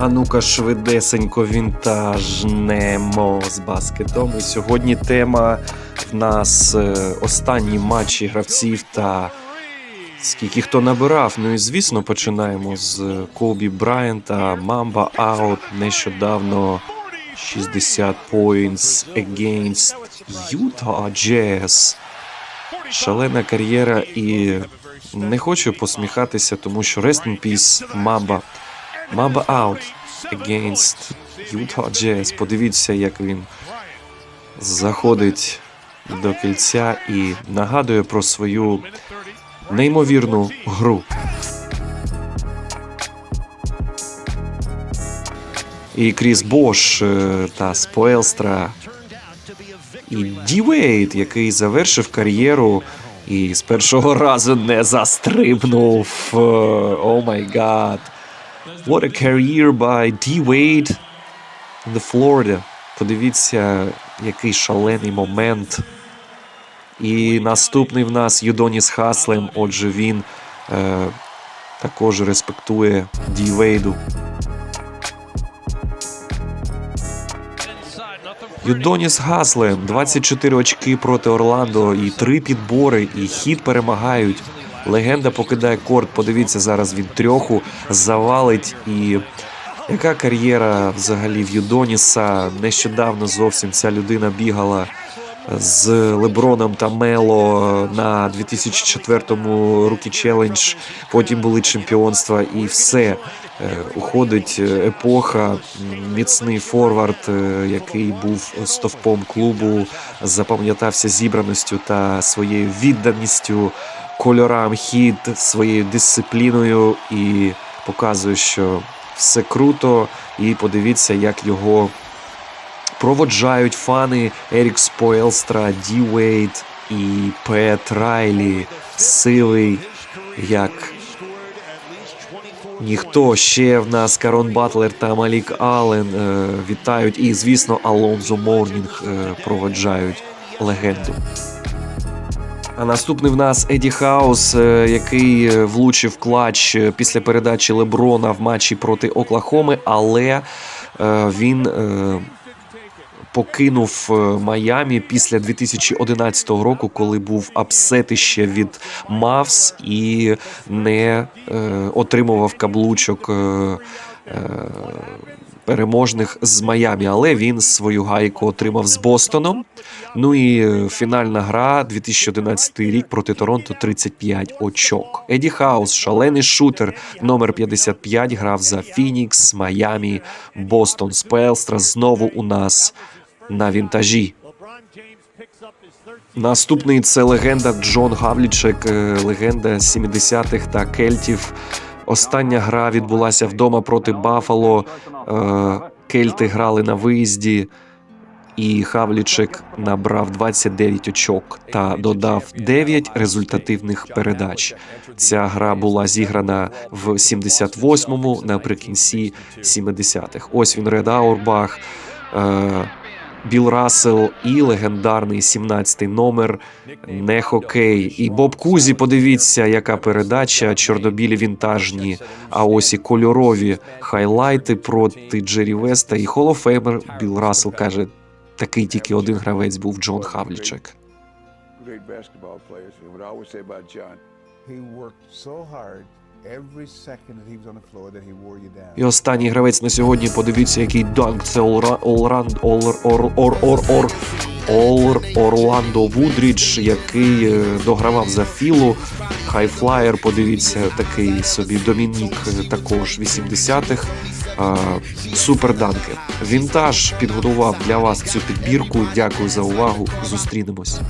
А ну-ка, швидесенько вінтажнемо з баскетом. І сьогодні тема в нас е, останні матчі гравців та скільки хто набирав. Ну і звісно, починаємо з Кобі Брайанта, Мамба Аут нещодавно 60 points against Utah Jazz. Шалена кар'єра і не хочу посміхатися, тому що Rest in Peace, Мамба. Мамба out against Utah Jazz. Подивіться, як він заходить до кільця і нагадує про свою неймовірну гру. І Кріс Бош е, та Споелстра і Ді Вейт, який завершив кар'єру і з першого разу не застрибнув. О май гад. What a career by D. Wade in the Florida. Подивіться, який шалений момент. І наступний в нас Юдоніс Хаслем. Отже, він е, також респектує Ді Вейду. Юдоніс Гаслем 24 очки проти Орландо і три підбори, і хід перемагають. Легенда покидає корт. Подивіться, зараз він трьоху завалить. І яка кар'єра взагалі в Юдоніса? Нещодавно зовсім ця людина бігала з Леброном та Мело на 2004-му Рукі Челендж. Потім були чемпіонства, і все. Е, Уходить е, епоха, міцний форвард, е, який був стовпом клубу, запам'ятався зібраністю та своєю відданістю кольорам хід, своєю дисципліною і показує, що все круто. І подивіться, як його проводжають фани Ерік Споелстра, Ді Вейт і Пет Райлі. Силий, як ніхто ще в нас Карон Батлер та Малік Аллен е, вітають. І, звісно, Алонзо Морнінг е, проводжають легенду. А наступний в нас Еді Хаус, е, який е, влучив клач е, після передачі Леброна в матчі проти Оклахоми, але він покинув Майамі після 2011 року, коли був апсетище від Мавс і не отримував каблучок. Переможних з Майамі, але він свою гайку отримав з Бостоном. Ну і е, фінальна гра 2011 рік проти Торонто 35 очок. Еді Хаус, шалений шутер номер 55, грав за Фінікс, Майамі, Бостон Спелстра. Знову у нас на вінтажі. Наступний це легенда Джон Гавлічек, е, легенда 70-х та кельтів. Остання гра відбулася вдома проти Бафало. Е, Кельти грали на виїзді, і Хавлічек набрав 29 очок та додав 9 результативних передач. Ця гра була зіграна в 78-му наприкінці 70-х. Ось він Ред Аурбах. Біл Рассел і легендарний 17-й номер не хокей. І Боб Кузі, подивіться, яка передача, чорнобілі вінтажні, а ось і кольорові хайлайти проти Джері Веста і Холофеймер. Біл Рассел каже, такий тільки один гравець був Джон Хавлічек. He worked so hard І останній гравець на сьогодні. Подивіться, який данк. Це Олра- Олранд Олр Ор Ор Орландо Вудрідж, який е, догравав за Філу. Хайфлаєр, подивіться, такий собі Домінік, е, також 80-х. А, Суперданки. Вінтаж підготував для вас цю підбірку. Дякую за увагу. Зустрінемось.